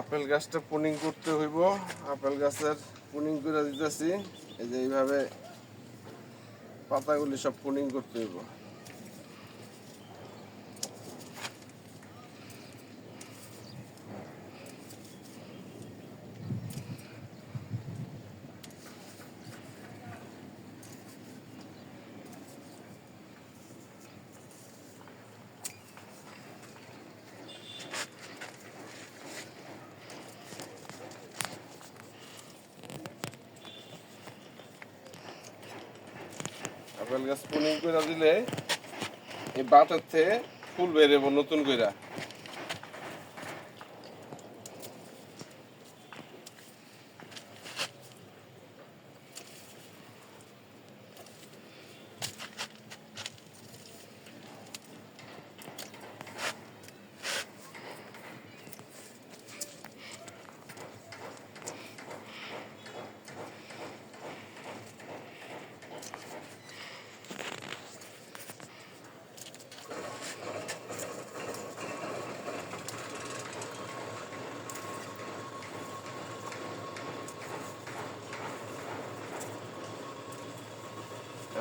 Apple গাছটা pruning করতে হইব। আপেল গাছের পুনিং করে দিতেছি। এই যে এইভাবে পাতাগুলি সব পুনিং করতে হইব। আপেল গাছ পুনিং করে দিলে এই থেকে ফুল বেরোবো নতুন কইরা।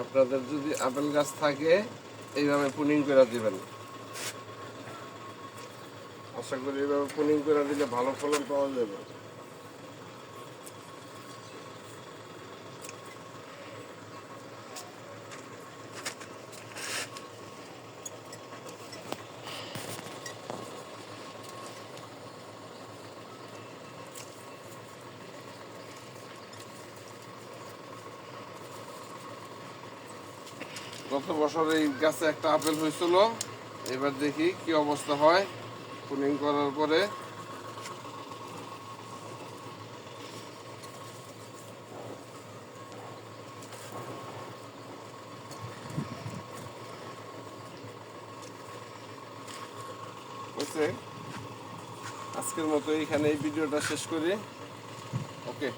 আপনাদের যদি আপেল গাছ থাকে, এইভাবে পুনিং করে দিবেন। আশা করি এইভাবে পুনিং করে দিলে ভালো ফলন পাওয়া যাবে। গত বছর এই গাছে একটা আপেল হয়েছিল। এবার দেখি কি অবস্থা হয় পুনিং করার পরে। আজকের মতো এখানে এই ভিডিওটা শেষ করি। ওকে।